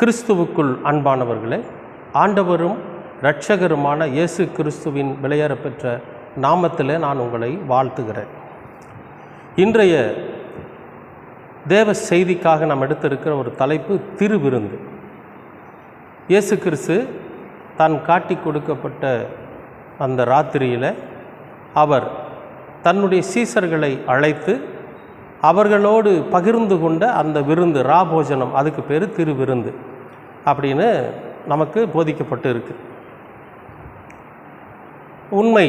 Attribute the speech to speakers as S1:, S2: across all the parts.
S1: கிறிஸ்துவுக்குள் அன்பானவர்களே ஆண்டவரும் இரட்சகருமான இயேசு கிறிஸ்துவின் விளையாட பெற்ற நாமத்தில் நான் உங்களை வாழ்த்துகிறேன் இன்றைய தேவ செய்திக்காக நாம் எடுத்திருக்கிற ஒரு தலைப்பு திருவிருந்து இயேசு கிறிஸ்து தான் காட்டி கொடுக்கப்பட்ட அந்த ராத்திரியில் அவர் தன்னுடைய சீசர்களை அழைத்து அவர்களோடு பகிர்ந்து கொண்ட அந்த விருந்து ரா போஜனம் அதுக்கு பேர் திருவிருந்து அப்படின்னு நமக்கு போதிக்கப்பட்டு இருக்கு உண்மை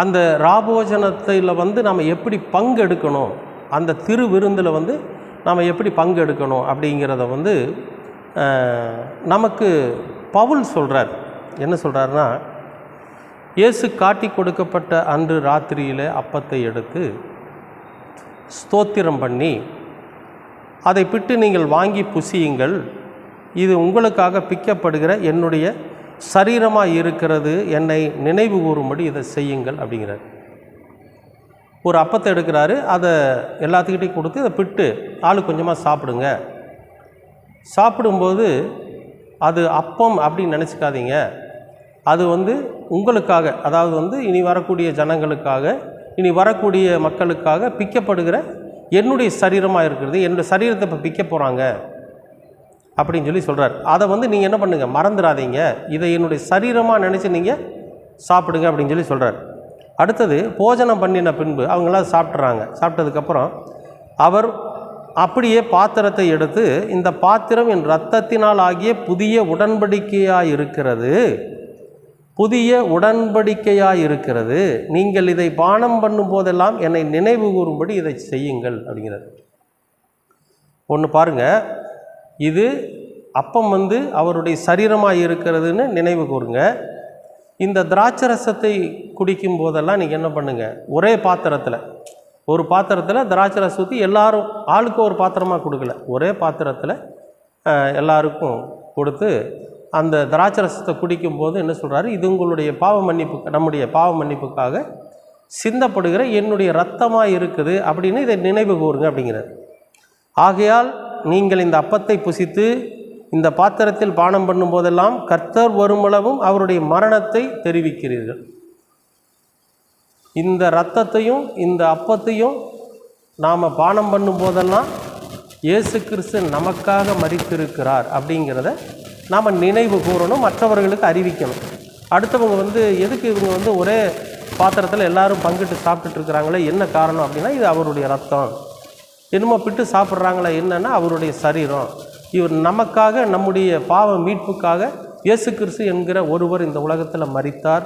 S1: அந்த ராபோஜனத்தில் வந்து நம்ம எப்படி பங்கெடுக்கணும் அந்த திரு விருந்தில் வந்து நம்ம எப்படி பங்கெடுக்கணும் அப்படிங்கிறத வந்து நமக்கு பவுல் சொல்கிறார் என்ன சொல்கிறாருன்னா இயேசு காட்டி கொடுக்கப்பட்ட அன்று ராத்திரியில் அப்பத்தை எடுத்து ஸ்தோத்திரம் பண்ணி அதை பிட்டு நீங்கள் வாங்கி புசியுங்கள் இது உங்களுக்காக பிக்கப்படுகிற என்னுடைய சரீரமாக இருக்கிறது என்னை நினைவு கூறும்படி இதை செய்யுங்கள் அப்படிங்கிறார் ஒரு அப்பத்தை எடுக்கிறாரு அதை எல்லாத்துக்கிட்டையும் கொடுத்து இதை பிட்டு ஆள் கொஞ்சமாக சாப்பிடுங்க சாப்பிடும்போது அது அப்பம் அப்படின்னு நினச்சிக்காதீங்க அது வந்து உங்களுக்காக அதாவது வந்து இனி வரக்கூடிய ஜனங்களுக்காக இனி வரக்கூடிய மக்களுக்காக பிக்கப்படுகிற என்னுடைய சரீரமாக இருக்கிறது என்னுடைய சரீரத்தை இப்போ பிக்க போகிறாங்க அப்படின்னு சொல்லி சொல்கிறார் அதை வந்து நீங்கள் என்ன பண்ணுங்கள் மறந்துடாதீங்க இதை என்னுடைய சரீரமாக நினச்சி நீங்கள் சாப்பிடுங்க அப்படின்னு சொல்லி சொல்கிறார் அடுத்தது போஜனம் பண்ணின பின்பு அவங்களாம் சாப்பிட்றாங்க சாப்பிட்டதுக்கப்புறம் அவர் அப்படியே பாத்திரத்தை எடுத்து இந்த பாத்திரம் என் ரத்தத்தினால் ஆகிய புதிய உடன்படிக்கையாக இருக்கிறது புதிய உடன்படிக்கையாக இருக்கிறது நீங்கள் இதை பானம் பண்ணும் போதெல்லாம் என்னை நினைவு கூறும்படி இதை செய்யுங்கள் அப்படிங்கிறது ஒன்று பாருங்கள் இது அப்பம் வந்து அவருடைய சரீரமாக இருக்கிறதுன்னு நினைவு கூறுங்க இந்த திராட்சரசத்தை குடிக்கும் போதெல்லாம் நீங்கள் என்ன பண்ணுங்கள் ஒரே பாத்திரத்தில் ஒரு பாத்திரத்தில் திராட்சரசத்தை எல்லாரும் ஆளுக்கும் ஒரு பாத்திரமாக கொடுக்கல ஒரே பாத்திரத்தில் எல்லாருக்கும் கொடுத்து அந்த திராட்சரசத்தை ரசத்தை குடிக்கும்போது என்ன சொல்கிறாரு இது உங்களுடைய பாவ மன்னிப்பு நம்முடைய பாவ மன்னிப்புக்காக சிந்தப்படுகிற என்னுடைய ரத்தமாக இருக்குது அப்படின்னு இதை நினைவு கூறுங்க அப்படிங்கிறார் ஆகையால் நீங்கள் இந்த அப்பத்தை புசித்து இந்த பாத்திரத்தில் பானம் பண்ணும்போதெல்லாம் கர்த்தர் வருமளவும் அவருடைய மரணத்தை தெரிவிக்கிறீர்கள் இந்த ரத்தத்தையும் இந்த அப்பத்தையும் நாம் பானம் பண்ணும்போதெல்லாம் இயேசு கிறிஸ்து நமக்காக மறித்திருக்கிறார் அப்படிங்கிறத நாம் நினைவு கூறணும் மற்றவர்களுக்கு அறிவிக்கணும் அடுத்தவங்க வந்து எதுக்கு இவங்க வந்து ஒரே பாத்திரத்தில் எல்லாரும் பங்கிட்டு சாப்பிட்டுட்டு இருக்கிறாங்களே என்ன காரணம் அப்படின்னா இது அவருடைய ரத்தம் என்னமோ பிட்டு சாப்பிட்றாங்களே என்னன்னா அவருடைய சரீரம் இவர் நமக்காக நம்முடைய பாவ மீட்புக்காக இயேசு கிறிஸ்து என்கிற ஒருவர் இந்த உலகத்தில் மறித்தார்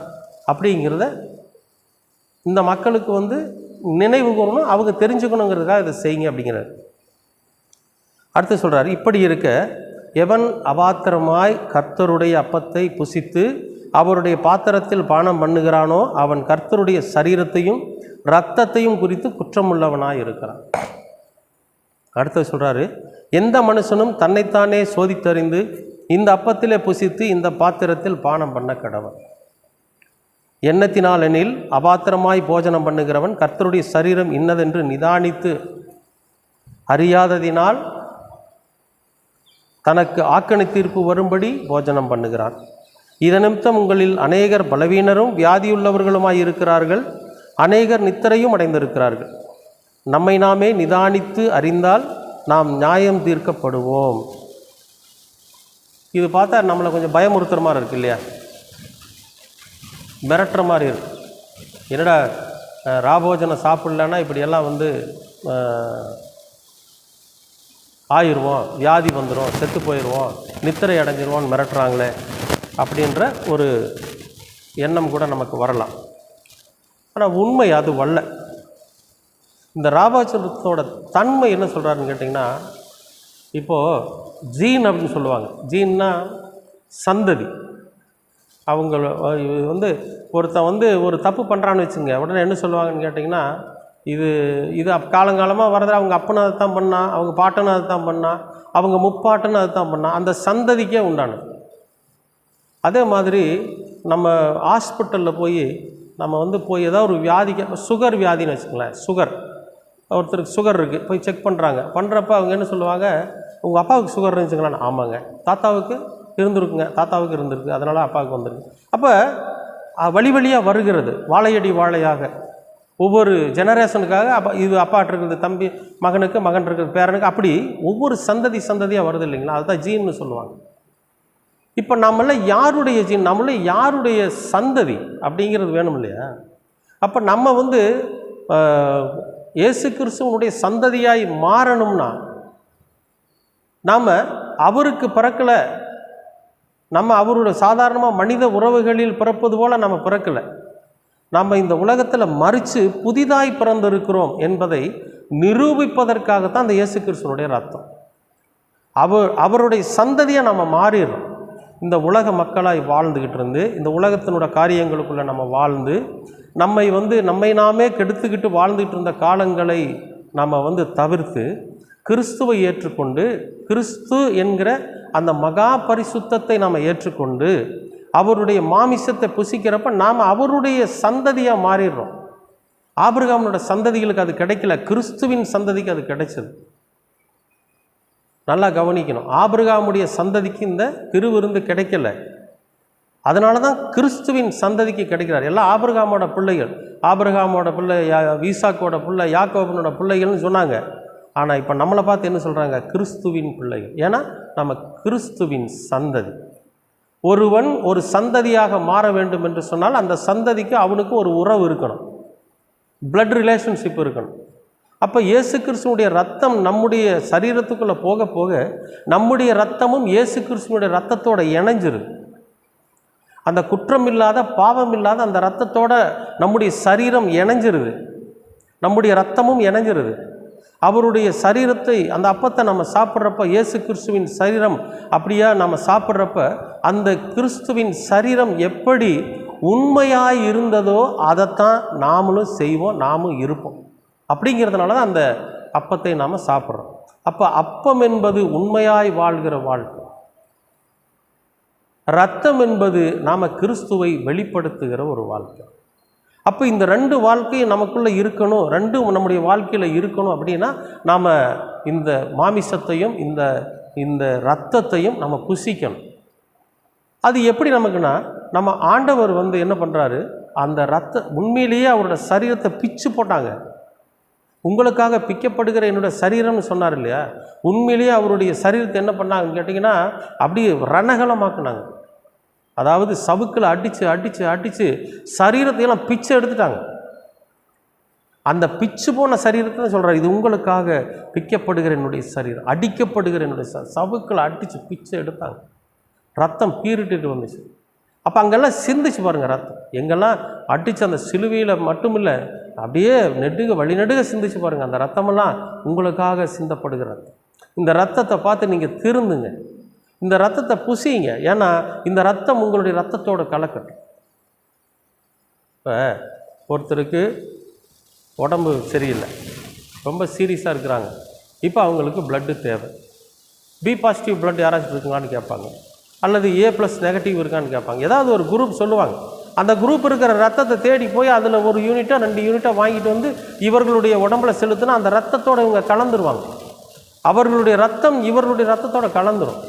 S1: அப்படிங்கிறத இந்த மக்களுக்கு வந்து நினைவு கூறணும் அவங்க தெரிஞ்சுக்கணுங்கிறதுக்காக இதை செய்யுங்க அப்படிங்கிறார் அடுத்து சொல்கிறார் இப்படி இருக்க எவன் அபாத்திரமாய் கர்த்தருடைய அப்பத்தை புசித்து அவருடைய பாத்திரத்தில் பானம் பண்ணுகிறானோ அவன் கர்த்தருடைய சரீரத்தையும் இரத்தத்தையும் குறித்து குற்றமுள்ளவனாய் இருக்கிறான் அடுத்து சொல்கிறாரு எந்த மனுஷனும் தன்னைத்தானே சோதித்தறிந்து இந்த அப்பத்திலே புசித்து இந்த பாத்திரத்தில் பானம் பண்ண கடவன் எண்ணத்தினாலெனில் எனில் அபாத்திரமாய் போஜனம் பண்ணுகிறவன் கர்த்தருடைய சரீரம் இன்னதென்று நிதானித்து அறியாததினால் தனக்கு ஆக்கணி தீர்ப்பு வரும்படி போஜனம் பண்ணுகிறான் இதனிமித்தம் உங்களில் அநேகர் பலவீனரும் வியாதியுள்ளவர்களுமாய் இருக்கிறார்கள் அநேகர் நித்தரையும் அடைந்திருக்கிறார்கள் நம்மை நாமே நிதானித்து அறிந்தால் நாம் நியாயம் தீர்க்கப்படுவோம் இது பார்த்தா நம்மளை கொஞ்சம் பயமுறுத்துகிற மாதிரி இருக்குது இல்லையா மிரட்டுற மாதிரி இருக்கு என்னடா ராபோஜனை சாப்பிட்லன்னா இப்படியெல்லாம் வந்து ஆயிடுவோம் வியாதி வந்துடும் செத்து போயிடுவோம் நித்திரை அடைஞ்சிருவோம் மிரட்டுறாங்களே அப்படின்ற ஒரு எண்ணம் கூட நமக்கு வரலாம் ஆனால் உண்மை அது வல்ல இந்த ராபாச்சந்திரத்தோட தன்மை என்ன சொல்கிறாருன்னு கேட்டிங்கன்னா இப்போது ஜீன் அப்படின்னு சொல்லுவாங்க ஜீன்னா சந்ததி அவங்க வந்து ஒருத்தன் வந்து ஒரு தப்பு பண்ணுறான்னு வச்சுங்க உடனே என்ன சொல்லுவாங்கன்னு கேட்டிங்கன்னா இது இது அப் காலங்காலமாக வரதில் அவங்க அப்பனை அதை தான் பண்ணா அவங்க பாட்டனும் அதை தான் பண்ணா அவங்க முப்பாட்டனும் அதை தான் பண்ணா அந்த சந்ததிக்கே உண்டானது அதே மாதிரி நம்ம ஹாஸ்பிட்டலில் போய் நம்ம வந்து போய் ஏதாவது ஒரு வியாதிக்கு சுகர் வியாதின்னு வச்சுக்கோங்களேன் சுகர் ஒருத்தருக்கு சுகர் இருக்குது போய் செக் பண்ணுறாங்க பண்ணுறப்ப அவங்க என்ன சொல்லுவாங்க உங்கள் அப்பாவுக்கு சுகர் இருந்துச்சுங்களான் ஆமாங்க தாத்தாவுக்கு இருந்திருக்குங்க தாத்தாவுக்கு இருந்திருக்கு அதனால் அப்பாவுக்கு வந்திருக்கு அப்போ வழி வழியாக வருகிறது வாழையடி வாழையாக ஒவ்வொரு ஜெனரேஷனுக்காக அப்போ இது அப்பாட்ட இருக்கிறது தம்பி மகனுக்கு மகன் இருக்கிறது பேரனுக்கு அப்படி ஒவ்வொரு சந்ததி சந்ததியாக வருது இல்லைங்களா அதுதான் ஜீன்னு சொல்லுவாங்க இப்போ நம்மள யாருடைய ஜீன் நம்மள யாருடைய சந்ததி அப்படிங்கிறது வேணும் இல்லையா அப்போ நம்ம வந்து இயேசு கிறிஸ்துவனுடைய சந்ததியாய் மாறணும்னா நாம் அவருக்கு பிறக்கலை நம்ம அவரோட சாதாரணமாக மனித உறவுகளில் பிறப்பது போல் நம்ம பிறக்கலை நாம் இந்த உலகத்தில் மறித்து புதிதாய் பிறந்திருக்கிறோம் என்பதை நிரூபிப்பதற்காகத்தான் அந்த இயேசு கிறிஸ்தனுடைய ரத்தம் அவர் அவருடைய சந்ததியை நம்ம மாறிடுறோம் இந்த உலக மக்களாய் வாழ்ந்துக்கிட்டு இருந்து இந்த உலகத்தினோட காரியங்களுக்குள்ளே நம்ம வாழ்ந்து நம்மை வந்து நம்மை நாமே கெடுத்துக்கிட்டு வாழ்ந்துக்கிட்டு இருந்த காலங்களை நம்ம வந்து தவிர்த்து கிறிஸ்துவை ஏற்றுக்கொண்டு கிறிஸ்து என்கிற அந்த மகா பரிசுத்தத்தை நாம் ஏற்றுக்கொண்டு அவருடைய மாமிசத்தை புசிக்கிறப்ப நாம் அவருடைய சந்ததியாக மாறிடுறோம் ஆபிரகாமனோட சந்ததிகளுக்கு அது கிடைக்கல கிறிஸ்துவின் சந்ததிக்கு அது கிடைச்சது நல்லா கவனிக்கணும் ஆபிரகாமுடைய சந்ததிக்கு இந்த திருவிருந்து கிடைக்கல அதனால தான் கிறிஸ்துவின் சந்ததிக்கு கிடைக்கிறார் எல்லாம் ஆபிரகாமோட பிள்ளைகள் ஆபிரகாமோட பிள்ளை வீசாக்கோட பிள்ளை யாக்கோபனோட பிள்ளைகள்னு சொன்னாங்க ஆனால் இப்போ நம்மளை பார்த்து என்ன சொல்கிறாங்க கிறிஸ்துவின் பிள்ளைகள் ஏன்னா நம்ம கிறிஸ்துவின் சந்ததி ஒருவன் ஒரு சந்ததியாக மாற வேண்டும் என்று சொன்னால் அந்த சந்ததிக்கு அவனுக்கு ஒரு உறவு இருக்கணும் பிளட் ரிலேஷன்ஷிப் இருக்கணும் அப்போ இயேசு கிறிஸ்துனுடைய ரத்தம் நம்முடைய சரீரத்துக்குள்ளே போக போக நம்முடைய ரத்தமும் இயேசு கிறிஸ்துனுடைய ரத்தத்தோட இணைஞ்சிருது அந்த குற்றம் இல்லாத பாவம் இல்லாத அந்த ரத்தத்தோட நம்முடைய சரீரம் இணைஞ்சிருது நம்முடைய ரத்தமும் இணைஞ்சிருது அவருடைய சரீரத்தை அந்த அப்பத்தை நம்ம சாப்பிட்றப்ப இயேசு கிறிஸ்துவின் சரீரம் அப்படியா நம்ம சாப்பிட்றப்ப அந்த கிறிஸ்துவின் சரீரம் எப்படி உண்மையாக இருந்ததோ அதைத்தான் நாமளும் செய்வோம் நாமும் இருப்போம் அப்படிங்கிறதுனால தான் அந்த அப்பத்தை நாம் சாப்பிட்றோம் அப்போ அப்பம் என்பது உண்மையாய் வாழ்கிற வாழ்க்கை ரத்தம் என்பது நாம் கிறிஸ்துவை வெளிப்படுத்துகிற ஒரு வாழ்க்கை அப்போ இந்த ரெண்டு வாழ்க்கையும் நமக்குள்ளே இருக்கணும் ரெண்டும் நம்முடைய வாழ்க்கையில் இருக்கணும் அப்படின்னா நாம் இந்த மாமிசத்தையும் இந்த இந்த ரத்தத்தையும் நம்ம புசிக்கணும் அது எப்படி நமக்குன்னா நம்ம ஆண்டவர் வந்து என்ன பண்ணுறாரு அந்த ரத்த உண்மையிலேயே அவரோட சரீரத்தை பிச்சு போட்டாங்க உங்களுக்காக பிக்கப்படுகிற என்னோடய சரீரம்னு சொன்னார் இல்லையா உண்மையிலேயே அவருடைய சரீரத்தை என்ன பண்ணாங்கன்னு கேட்டிங்கன்னா அப்படியே ரணகலமாக்குனாங்க அதாவது சவுக்கில் அடித்து அடித்து அடித்து சரீரத்தையெல்லாம் பிச்சை எடுத்துட்டாங்க அந்த பிச்சு போன சரீரத்தை தான் சொல்கிறார் இது உங்களுக்காக பிக்கப்படுகிற என்னுடைய சரீரம் அடிக்கப்படுகிற என்னுடைய ச சவுக்கில் அடித்து பிச்சை எடுத்தாங்க ரத்தம் பீரிட்டு வந்துச்சு அப்போ அங்கெல்லாம் சிந்திச்சு பாருங்கள் ரத்தம் எங்கெல்லாம் அடித்து அந்த சிலுவையில் மட்டும் இல்லை அப்படியே நெடுக வழிநெடுக சிந்திச்சு பாருங்கள் அந்த ரத்தமெல்லாம் உங்களுக்காக சிந்தப்படுகிற ரத்தம் இந்த ரத்தத்தை பார்த்து நீங்கள் திருந்துங்க இந்த ரத்தத்தை புசிங்க ஏன்னா இந்த ரத்தம் உங்களுடைய ரத்தத்தோடு கலக்கட்டும் இப்போ ஒருத்தருக்கு உடம்பு சரியில்லை ரொம்ப சீரியஸாக இருக்கிறாங்க இப்போ அவங்களுக்கு பிளட்டு தேவை பி பாசிட்டிவ் பிளட் யாராச்சும் இருக்குங்களான்னு கேட்பாங்க அல்லது ஏ ப்ளஸ் நெகட்டிவ் இருக்கான்னு கேட்பாங்க ஏதாவது ஒரு குரூப் சொல்லுவாங்க அந்த குரூப் இருக்கிற ரத்தத்தை தேடி போய் அதில் ஒரு யூனிட்டோ ரெண்டு யூனிட்டாக வாங்கிட்டு வந்து இவர்களுடைய உடம்புல செலுத்தினா அந்த ரத்தத்தோடு இவங்க கலந்துருவாங்க அவர்களுடைய ரத்தம் இவர்களுடைய ரத்தத்தோடு கலந்துரும்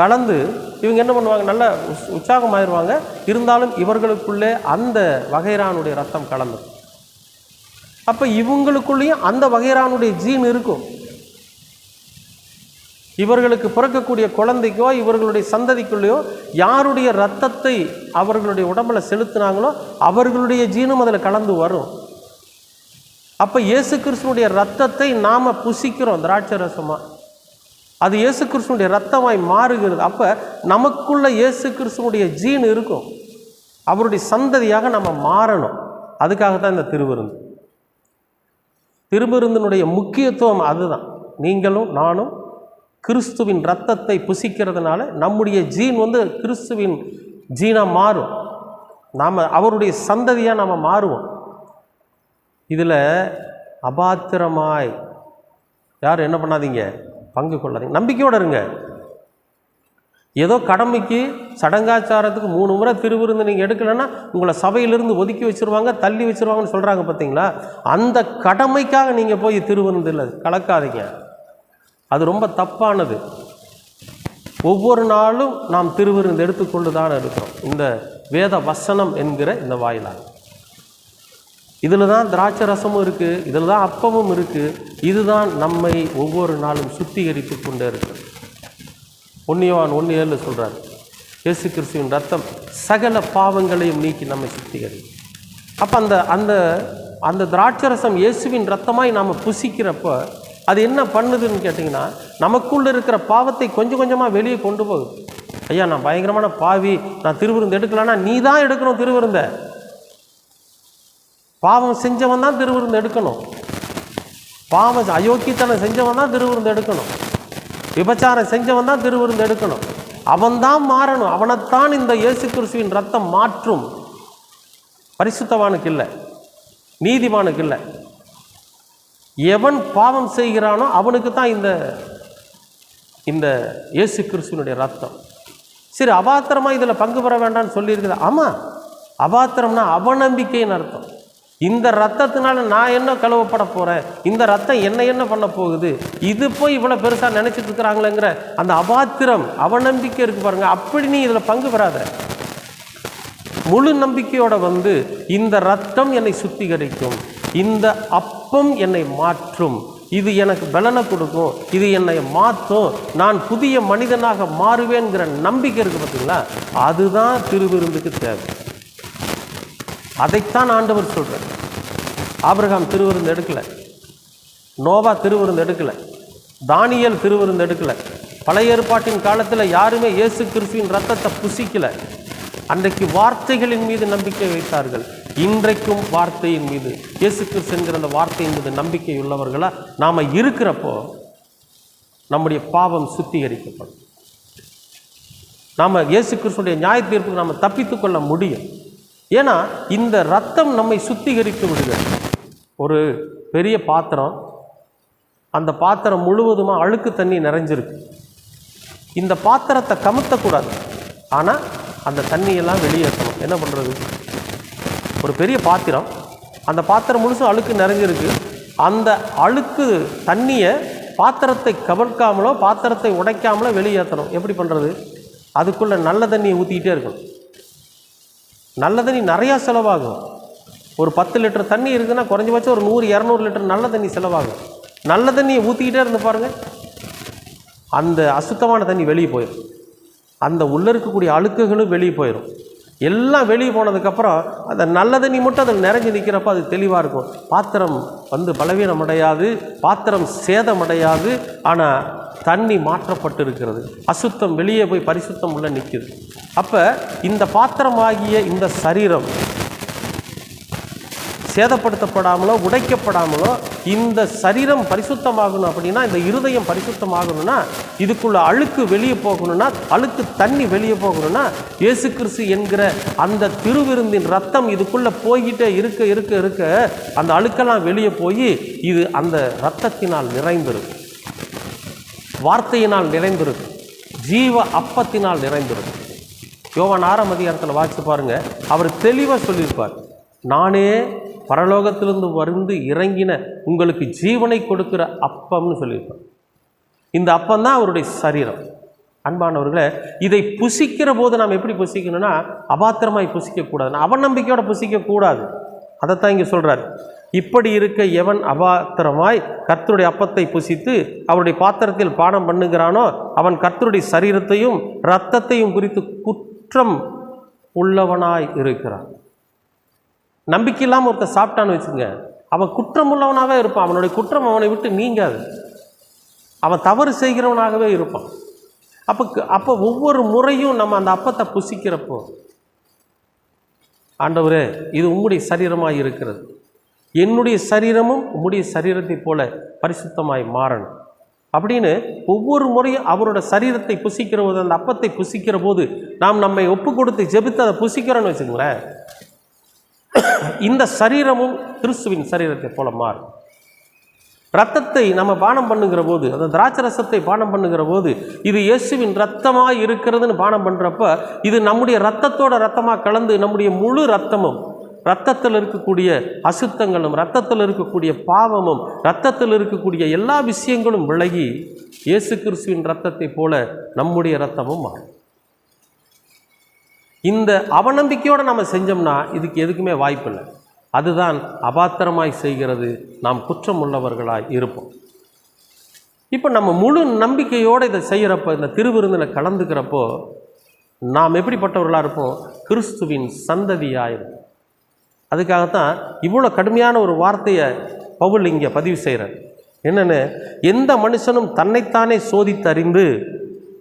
S1: கலந்து இவங்க என்ன பண்ணுவாங்க நல்ல உற்சாகம் உற்சாகமாயிருவாங்க இருந்தாலும் இவர்களுக்குள்ளே அந்த வகைரானுடைய ரத்தம் கலந்து அப்போ இவங்களுக்குள்ளேயும் அந்த வகைரானுடைய ஜீன் இருக்கும் இவர்களுக்கு பிறக்கக்கூடிய குழந்தைக்கோ இவர்களுடைய சந்ததிக்குள்ளேயோ யாருடைய ரத்தத்தை அவர்களுடைய உடம்பில் செலுத்தினாங்களோ அவர்களுடைய ஜீனும் அதில் கலந்து வரும் அப்போ இயேசு கிருஷ்ணனுடைய ரத்தத்தை நாம் புசிக்கிறோம் திராட்சரசமாக ரசமாக அது இயேசு கிறிஸ்துனுடைய ரத்தமாய் மாறுகிறது அப்போ நமக்குள்ள இயேசு கிறிஸ்துவனுடைய ஜீன் இருக்கும் அவருடைய சந்ததியாக நம்ம மாறணும் அதுக்காக தான் இந்த திருவிருந்து திருவிருந்தினுடைய முக்கியத்துவம் அதுதான் நீங்களும் நானும் கிறிஸ்துவின் ரத்தத்தை புசிக்கிறதுனால நம்முடைய ஜீன் வந்து கிறிஸ்துவின் ஜீனாக மாறும் நாம் அவருடைய சந்ததியாக நாம் மாறுவோம் இதில் அபாத்திரமாய் யார் என்ன பண்ணாதீங்க பங்கு கொள்ளாதீங்க நம்பிக்கையோடு இருங்க ஏதோ கடமைக்கு சடங்காச்சாரத்துக்கு மூணு முறை திருவிருந்து நீங்கள் எடுக்கலைன்னா உங்களை சபையிலிருந்து ஒதுக்கி வச்சுருவாங்க தள்ளி வச்சுருவாங்கன்னு சொல்கிறாங்க பார்த்தீங்களா அந்த கடமைக்காக நீங்கள் போய் திருவிருந்து இல்லை கலக்காதீங்க அது ரொம்ப தப்பானது ஒவ்வொரு நாளும் நாம் திருவிருந்து எடுத்துக்கொண்டு தான் இருக்கிறோம் இந்த வேத வசனம் என்கிற இந்த வாயிலாக இதில் தான் திராட்சை ரசமும் இருக்குது இதில் தான் அப்பமும் இருக்குது இதுதான் நம்மை ஒவ்வொரு நாளும் சுத்திகரித்து கொண்டே இருக்கு ஒன்னியவான் ஒன்று ஏழு சொல்கிறார் இயேசு கிறிஸ்துவின் ரத்தம் சகல பாவங்களையும் நீக்கி நம்மை சுத்திகரிக்கும் அப்போ அந்த அந்த அந்த ரசம் இயேசுவின் ரத்தமாய் நாம் புசிக்கிறப்போ அது என்ன பண்ணுதுன்னு கேட்டிங்கன்னா நமக்குள்ளே இருக்கிற பாவத்தை கொஞ்சம் கொஞ்சமாக வெளியே கொண்டு போகுது ஐயா நான் பயங்கரமான பாவி நான் திருவிருந்து எடுக்கலான்னா நீ தான் எடுக்கணும் திருவிருந்தை பாவம் செஞ்சவன் தான் திருவிருந்து எடுக்கணும் பாவம் அயோக்கியத்தனை செஞ்சவன் தான் திருவிருந்து எடுக்கணும் விபச்சாரம் செஞ்சவன் தான் திருவிருந்து எடுக்கணும் அவன்தான் மாறணும் அவனைத்தான் இந்த இயேசு கிறிஸ்துவின் ரத்தம் மாற்றும் பரிசுத்தவானுக்கு இல்லை நீதிவானுக்கு இல்லை எவன் பாவம் செய்கிறானோ அவனுக்கு தான் இந்த இந்த இயேசு கிறிஸ்துவனுடைய ரத்தம் சரி அபாத்திரமாக இதில் பங்கு பெற வேண்டாம்னு சொல்லியிருக்குது ஆமாம் அபாத்திரம்னா அவநம்பிக்கைன்னு அர்த்தம் இந்த ரத்தத்தினால நான் என்ன கழுவப்பட போகிறேன் இந்த ரத்தம் என்ன என்ன பண்ண போகுது இது போய் இவ்வளோ பெருசாக நினச்சிட்டு இருக்கிறாங்களேங்கிற அந்த அபாத்திரம் அவநம்பிக்கை இருக்கு பாருங்கள் அப்படி நீ இதில் பங்கு பெறாத முழு நம்பிக்கையோட வந்து இந்த ரத்தம் என்னை சுத்திகரிக்கும் இந்த அப்பம் என்னை மாற்றும் இது எனக்கு பலனை கொடுக்கும் இது என்னை மாற்றும் நான் புதிய மனிதனாக மாறுவேங்கிற நம்பிக்கை இருக்குது பார்த்தீங்களா அதுதான் திருவிருந்துக்கு தேவை அதைத்தான் ஆண்டவர் சொல்கிறார் ஆபிரகாம் திருவிருந்து எடுக்கலை நோவா திருவிருந்து எடுக்கலை தானியல் திருவிருந்து எடுக்கலை பழைய ஏற்பாட்டின் காலத்தில் யாருமே இயேசு கிறிஸ்துவின் ரத்தத்தை புசிக்கலை அன்றைக்கு வார்த்தைகளின் மீது நம்பிக்கை வைத்தார்கள் இன்றைக்கும் வார்த்தையின் மீது இயேசு கிறிஸ்து என்கிற அந்த வார்த்தையின் மீது நம்பிக்கை உள்ளவர்களாக நாம் இருக்கிறப்போ நம்முடைய பாவம் சுத்திகரிக்கப்படும் நாம் இயேசு கிறிஸ்துடைய நியாய தீர்ப்புக்கு நாம் தப்பித்து கொள்ள முடியும் ஏன்னா இந்த ரத்தம் நம்மை சுத்திகரித்து விடுகிறது ஒரு பெரிய பாத்திரம் அந்த பாத்திரம் முழுவதுமாக அழுக்கு தண்ணி நிறைஞ்சிருக்கு இந்த பாத்திரத்தை கமுத்தக்கூடாது ஆனால் அந்த தண்ணியெல்லாம் வெளியேற்றணும் என்ன பண்ணுறது ஒரு பெரிய பாத்திரம் அந்த பாத்திரம் முழுசும் அழுக்கு நிறைஞ்சிருக்கு அந்த அழுக்கு தண்ணியை பாத்திரத்தை கவர்க்காமலோ பாத்திரத்தை உடைக்காமலோ வெளியேற்றணும் எப்படி பண்ணுறது அதுக்குள்ளே நல்ல தண்ணியை ஊற்றிக்கிட்டே இருக்கணும் நல்ல தண்ணி நிறையா செலவாகும் ஒரு பத்து லிட்டர் தண்ணி இருக்குதுன்னா குறைஞ்சபட்சம் ஒரு நூறு இரநூறு லிட்டர் நல்ல தண்ணி செலவாகும் நல்ல தண்ணியை ஊற்றிக்கிட்டே இருந்து பாருங்கள் அந்த அசுத்தமான தண்ணி வெளியே போயிடும் அந்த உள்ளே இருக்கக்கூடிய அழுக்குகளும் வெளியே போயிடும் எல்லாம் வெளியே போனதுக்கப்புறம் அந்த நல்லது நீ மட்டும் அதில் நிறைஞ்சி நிற்கிறப்ப அது தெளிவாக இருக்கும் பாத்திரம் வந்து பலவீனம் அடையாது பாத்திரம் சேதமடையாது ஆனால் தண்ணி மாற்றப்பட்டு இருக்கிறது அசுத்தம் வெளியே போய் பரிசுத்தம் உள்ள நிற்குது அப்போ இந்த பாத்திரமாகிய இந்த சரீரம் சேதப்படுத்தப்படாமலோ உடைக்கப்படாமலோ இந்த சரீரம் பரிசுத்தமாகணும் அப்படின்னா இந்த இருதயம் பரிசுத்தமாகணும்னா இதுக்குள்ள அழுக்கு வெளியே போகணும்னா அழுக்கு தண்ணி வெளியே போகணும்னா இயேசு கிறிஸ்து என்கிற அந்த திருவிருந்தின் ரத்தம் இதுக்குள்ளே போய்கிட்டே இருக்க இருக்க இருக்க அந்த அழுக்கெல்லாம் வெளியே போய் இது அந்த ரத்தத்தினால் நிறைந்திருக்கும் வார்த்தையினால் நிறைந்திருக்கும் ஜீவ அப்பத்தினால் நிறைந்திருக்கும் யோவான் ஆறாம் அதிகாரத்தில் வாசித்து பாருங்கள் அவர் தெளிவாக சொல்லியிருப்பார் நானே பரலோகத்திலிருந்து வந்து இறங்கின உங்களுக்கு ஜீவனை கொடுக்கிற அப்பம்னு சொல்லியிருக்கோம் இந்த அப்பம் தான் அவருடைய சரீரம் அன்பானவர்களை இதை புசிக்கிற போது நாம் எப்படி புசிக்கணும்னா அபாத்திரமாய் புசிக்கக்கூடாது அவநம்பிக்கையோட புசிக்கக்கூடாது அதைத்தான் இங்கே சொல்கிறார் இப்படி இருக்க எவன் அபாத்திரமாய் கர்த்தருடைய அப்பத்தை புசித்து அவருடைய பாத்திரத்தில் பானம் பண்ணுகிறானோ அவன் கர்த்தருடைய சரீரத்தையும் இரத்தத்தையும் குறித்து குற்றம் உள்ளவனாய் இருக்கிறான் நம்பிக்கை இல்லாமல் ஒருத்தர் சாப்பிட்டான்னு வச்சுக்கோங்க அவன் குற்றம் உள்ளவனாகவே இருப்பான் அவனுடைய குற்றம் அவனை விட்டு நீங்காது அவன் தவறு செய்கிறவனாகவே இருப்பான் அப்போ அப்போ ஒவ்வொரு முறையும் நம்ம அந்த அப்பத்தை புசிக்கிறப்போ ஆண்டவரே இது உம்முடைய சரீரமாக இருக்கிறது என்னுடைய சரீரமும் உம்முடைய சரீரத்தை போல பரிசுத்தமாய் மாறணும் அப்படின்னு ஒவ்வொரு முறையும் அவரோட சரீரத்தை புசிக்கிற போது அந்த அப்பத்தை புசிக்கிற போது நாம் நம்மை ஒப்பு கொடுத்து ஜெபித்து அதை புசிக்கிறோன்னு வச்சுக்கோங்களேன் இந்த சரீரமும் கிறிஸ்துவின் சரீரத்தை போல மாறும் ரத்தத்தை நம்ம பானம் பண்ணுகிற போது அந்த திராட்சை ரசத்தை பானம் பண்ணுகிற போது இது இயேசுவின் ரத்தமாக இருக்கிறதுன்னு பானம் பண்ணுறப்ப இது நம்முடைய ரத்தத்தோட ரத்தமாக கலந்து நம்முடைய முழு ரத்தமும் ரத்தத்தில் இருக்கக்கூடிய அசுத்தங்களும் ரத்தத்தில் இருக்கக்கூடிய பாவமும் ரத்தத்தில் இருக்கக்கூடிய எல்லா விஷயங்களும் விலகி இயேசு கிறிஸ்துவின் ரத்தத்தை போல நம்முடைய ரத்தமும் மாறும் இந்த அவநம்பிக்கையோடு நம்ம செஞ்சோம்னா இதுக்கு எதுக்குமே வாய்ப்பில்லை அதுதான் அபாத்திரமாய் செய்கிறது நாம் குற்றம் உள்ளவர்களாக இருப்போம் இப்போ நம்ம முழு நம்பிக்கையோடு இதை செய்கிறப்போ இந்த திருவிருந்தில் கலந்துக்கிறப்போ நாம் எப்படிப்பட்டவர்களாக இருப்போம் கிறிஸ்துவின் சந்ததியாயிருக்கும் அதுக்காகத்தான் இவ்வளோ கடுமையான ஒரு வார்த்தையை பவுல் இங்கே பதிவு செய்கிறார் என்னென்னு எந்த மனுஷனும் தன்னைத்தானே சோதித்தறிந்து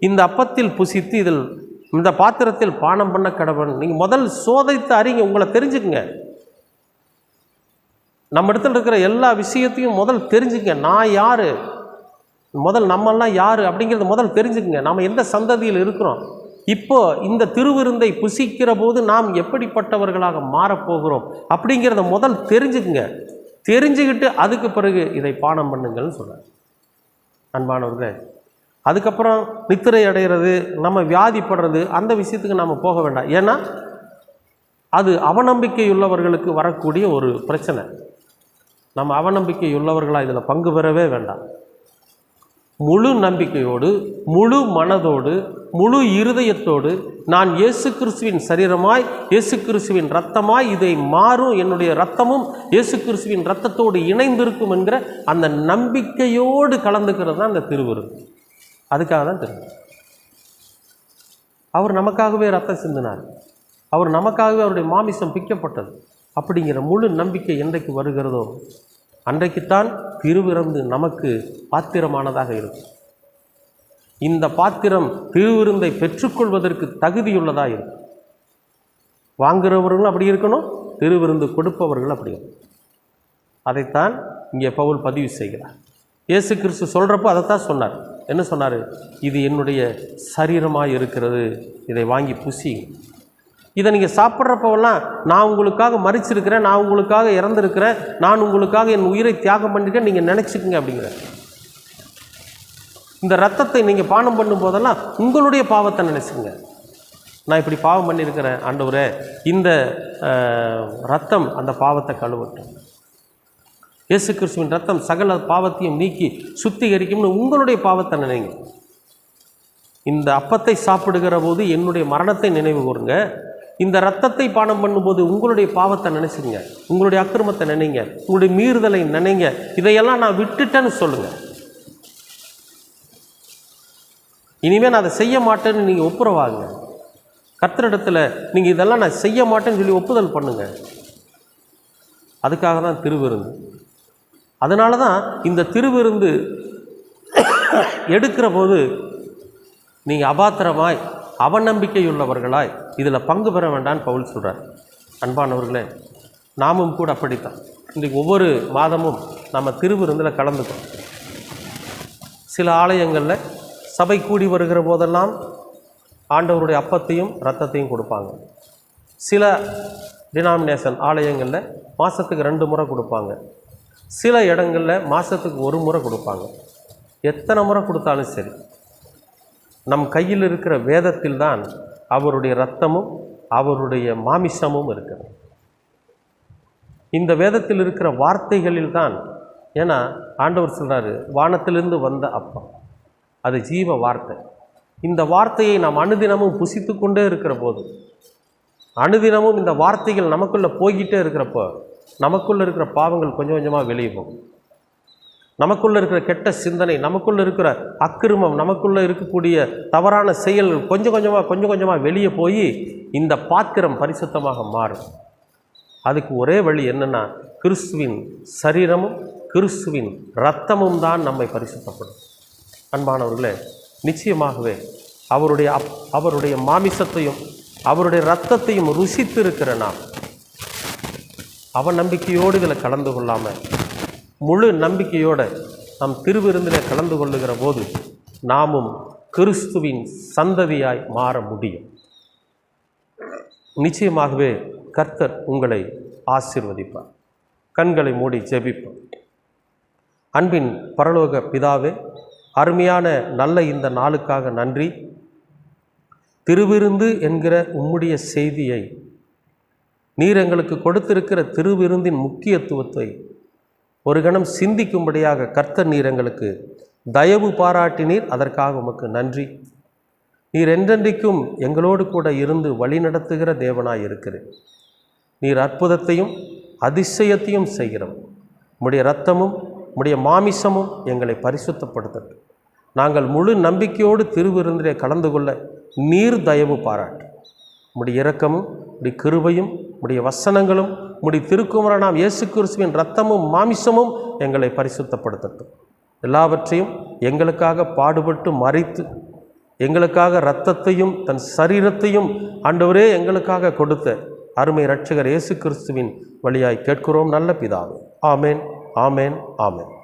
S1: இந்த அப்பத்தில் புசித்து இதில் இந்த பாத்திரத்தில் பானம் பண்ண கடவுள் நீங்கள் முதல் சோதைத்து அறிங்க உங்களை தெரிஞ்சுக்குங்க நம்ம இடத்துல இருக்கிற எல்லா விஷயத்தையும் முதல் தெரிஞ்சுக்கங்க நான் யார் முதல் நம்மெல்லாம் யார் அப்படிங்கிறது முதல் தெரிஞ்சுக்குங்க நாம் எந்த சந்ததியில் இருக்கிறோம் இப்போ இந்த திருவிருந்தை புசிக்கிற போது நாம் எப்படிப்பட்டவர்களாக மாறப்போகிறோம் அப்படிங்கிறத முதல் தெரிஞ்சுக்குங்க தெரிஞ்சுக்கிட்டு அதுக்கு பிறகு இதை பானம் பண்ணுங்கள்னு சொல்கிறேன் அன்பானவர்களே அதுக்கப்புறம் நித்திரை அடைகிறது நம்ம வியாதிப்படுறது அந்த விஷயத்துக்கு நம்ம போக வேண்டாம் ஏன்னா அது அவநம்பிக்கையுள்ளவர்களுக்கு வரக்கூடிய ஒரு பிரச்சனை நம்ம அவநம்பிக்கையுள்ளவர்களாக இதில் பங்கு பெறவே வேண்டாம் முழு நம்பிக்கையோடு முழு மனதோடு முழு இருதயத்தோடு நான் இயேசு கிறிஸ்துவின் சரீரமாய் இயேசு கிறிஸ்துவின் ரத்தமாய் இதை மாறும் என்னுடைய ரத்தமும் இயேசு கிறிஸ்துவின் ரத்தத்தோடு இணைந்திருக்கும் என்கிற அந்த நம்பிக்கையோடு கலந்துக்கிறது தான் அந்த திருவுரு அதுக்காக தான் தெரியும் அவர் நமக்காகவே ரத்தம் சிந்தினார் அவர் நமக்காகவே அவருடைய மாமிசம் பிக்கப்பட்டது அப்படிங்கிற முழு நம்பிக்கை என்றைக்கு வருகிறதோ அன்றைக்குத்தான் திருவிருந்து நமக்கு பாத்திரமானதாக இருக்கும் இந்த பாத்திரம் திருவிருந்தை பெற்றுக்கொள்வதற்கு தகுதியுள்ளதாக இருக்கும் வாங்குகிறவர்களும் அப்படி இருக்கணும் திருவிருந்து கொடுப்பவர்கள் அப்படி இருக்கும் அதைத்தான் இங்கே பவுல் பதிவு செய்கிறார் இயேசு கிறிஸ்து சொல்கிறப்போ அதைத்தான் சொன்னார் என்ன சொன்னார் இது என்னுடைய சரீரமாக இருக்கிறது இதை வாங்கி பூசி இதை நீங்கள் சாப்பிட்றப்பவெல்லாம் நான் உங்களுக்காக மறிச்சிருக்கிறேன் நான் உங்களுக்காக இறந்துருக்கிறேன் நான் உங்களுக்காக என் உயிரை தியாகம் பண்ணிருக்கேன் நீங்கள் நினச்சிக்கங்க அப்படிங்கிற இந்த ரத்தத்தை நீங்கள் பானம் பண்ணும் போதெல்லாம் உங்களுடைய பாவத்தை நினச்சிக்கங்க நான் இப்படி பாவம் பண்ணியிருக்கிறேன் ஆண்டவரே இந்த ரத்தம் அந்த பாவத்தை கழுவட்டும் இயேசு கிறிஸ்துவின் ரத்தம் சகல பாவத்தையும் நீக்கி சுத்திகரிக்கும்னு உங்களுடைய பாவத்தை நினைங்க இந்த அப்பத்தை சாப்பிடுகிற போது என்னுடைய மரணத்தை நினைவு கூறுங்க இந்த ரத்தத்தை பானம் பண்ணும்போது உங்களுடைய பாவத்தை நினைச்சிங்க உங்களுடைய அக்கிரமத்தை நினைங்க உங்களுடைய மீறுதலை நினைங்க இதையெல்லாம் நான் விட்டுட்டேன்னு சொல்லுங்கள் இனிமேல் நான் அதை செய்ய மாட்டேன்னு நீங்கள் ஒப்புரவாங்க கர்த்தரிடத்தில் நீங்கள் இதெல்லாம் நான் செய்ய மாட்டேன்னு சொல்லி ஒப்புதல் பண்ணுங்கள் அதுக்காக தான் திருவிருந்து அதனால தான் இந்த திருவிருந்து எடுக்கிற போது நீங்கள் அபாத்திரமாய் அவநம்பிக்கையுள்ளவர்களாய் இதில் பங்கு பெற வேண்டான்னு பவுல் சொல்கிறார் அன்பானவர்களே நாமும் கூட அப்படித்தான் இன்றைக்கு ஒவ்வொரு மாதமும் நம்ம திருவிருந்தில் கலந்துக்கோம் சில ஆலயங்களில் சபை கூடி வருகிற போதெல்லாம் ஆண்டவருடைய அப்பத்தையும் ரத்தத்தையும் கொடுப்பாங்க சில டினாமினேஷன் ஆலயங்களில் மாதத்துக்கு ரெண்டு முறை கொடுப்பாங்க சில இடங்களில் மாதத்துக்கு ஒரு முறை கொடுப்பாங்க எத்தனை முறை கொடுத்தாலும் சரி நம் கையில் இருக்கிற வேதத்தில் தான் அவருடைய ரத்தமும் அவருடைய மாமிசமும் இருக்கிறது இந்த வேதத்தில் இருக்கிற வார்த்தைகளில் தான் ஏன்னா ஆண்டவர் சொல்கிறாரு வானத்திலிருந்து வந்த அப்பா அது ஜீவ வார்த்தை இந்த வார்த்தையை நாம் அனுதினமும் புசித்து கொண்டே இருக்கிற போது அனுதினமும் இந்த வார்த்தைகள் நமக்குள்ளே போய்கிட்டே இருக்கிறப்போ நமக்குள்ளே இருக்கிற பாவங்கள் கொஞ்சம் கொஞ்சமாக வெளியே போகும் நமக்குள்ளே இருக்கிற கெட்ட சிந்தனை நமக்குள்ளே இருக்கிற அக்கிரமம் நமக்குள்ளே இருக்கக்கூடிய தவறான செயல்கள் கொஞ்சம் கொஞ்சமாக கொஞ்சம் கொஞ்சமாக வெளியே போய் இந்த பாத்திரம் பரிசுத்தமாக மாறும் அதுக்கு ஒரே வழி என்னென்னா கிறிஸ்துவின் சரீரமும் கிறிஸ்துவின் இரத்தமும் தான் நம்மை பரிசுத்தப்படும் அன்பானவர்களே நிச்சயமாகவே அவருடைய அவருடைய மாமிசத்தையும் அவருடைய இரத்தத்தையும் ருசித்திருக்கிற நாம் அவ நம்பிக்கையோடு இதில் கலந்து கொள்ளாமல் முழு நம்பிக்கையோடு நம் திருவிருந்தில் கலந்து கொள்ளுகிற போது நாமும் கிறிஸ்துவின் சந்ததியாய் மாற முடியும் நிச்சயமாகவே கர்த்தர் உங்களை ஆசிர்வதிப்பார் கண்களை மூடி ஜெபிப்பார் அன்பின் பரலோக பிதாவே அருமையான நல்ல இந்த நாளுக்காக நன்றி திருவிருந்து என்கிற உம்முடைய செய்தியை நீர் எங்களுக்கு கொடுத்திருக்கிற திருவிருந்தின் முக்கியத்துவத்தை ஒரு கணம் சிந்திக்கும்படியாக கர்த்தர் நீர் எங்களுக்கு தயவு பாராட்டினீர் அதற்காக உமக்கு நன்றி நீர் என்றென்றைக்கும் எங்களோடு கூட இருந்து வழிநடத்துகிற தேவனாய் இருக்கிறேன் நீர் அற்புதத்தையும் அதிசயத்தையும் செய்கிறோம் உம்முடைய ரத்தமும் உம்முடைய மாமிசமும் எங்களை பரிசுத்தப்படுத்தட்டும் நாங்கள் முழு நம்பிக்கையோடு திருவிருந்திலே கலந்து கொள்ள நீர் தயவு பாராட்டு உம்முடைய இரக்கமும் உடைய கிருவையும் உடைய வசனங்களும் முடி திருக்குமரனாம் இயேசு கிறிஸ்துவின் ரத்தமும் மாமிசமும் எங்களை பரிசுத்தப்படுத்தட்டும் எல்லாவற்றையும் எங்களுக்காக பாடுபட்டு மறைத்து எங்களுக்காக இரத்தத்தையும் தன் சரீரத்தையும் ஆண்டவரே எங்களுக்காக கொடுத்த அருமை ரட்சகர் இயேசு கிறிஸ்துவின் வழியாய் கேட்கிறோம் நல்ல பிதாவே ஆமேன் ஆமேன் ஆமேன்